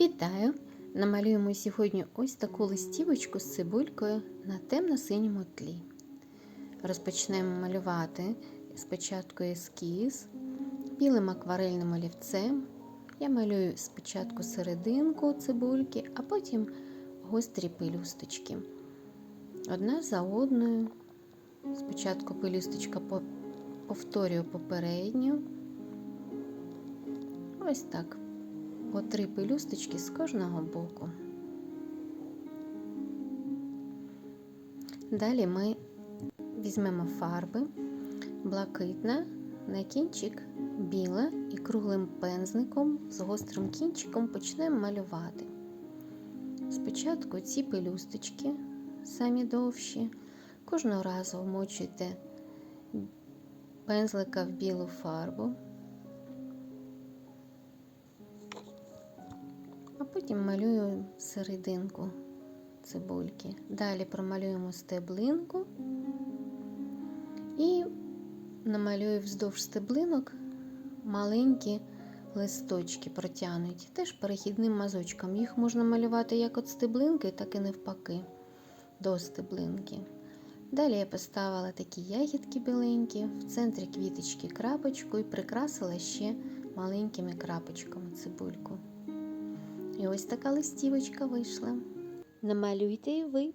Вітаю! Намалюємо сьогодні ось таку листівочку з цибулькою на темно-синьому тлі. Розпочнемо малювати спочатку ескіз білим акварельним олівцем. Я малюю спочатку серединку цибульки, а потім гострі пелюсточки. Одна за одною. Спочатку пелюсточка повторюю попередню. Ось так. По три пелюсточки з кожного боку. Далі ми візьмемо фарби, блакитна, на кінчик біла і круглим пензликом з гострим кінчиком почнемо малювати. Спочатку ці пелюсточки, самі довші, кожного разу вмочуйте пензлика в білу фарбу. Потім малюю серединку цибульки. Далі промалюємо стеблинку і намалюю вздовж стеблинок маленькі листочки протягнуті, теж перехідним мазочком. Їх можна малювати як від стеблинки, так і навпаки до стеблинки. Далі я поставила такі ягідки біленькі, в центрі квіточки крапочку і прикрасила ще маленькими крапочками цибульку. І ось така листівочка вийшла. Намалюйте і ви.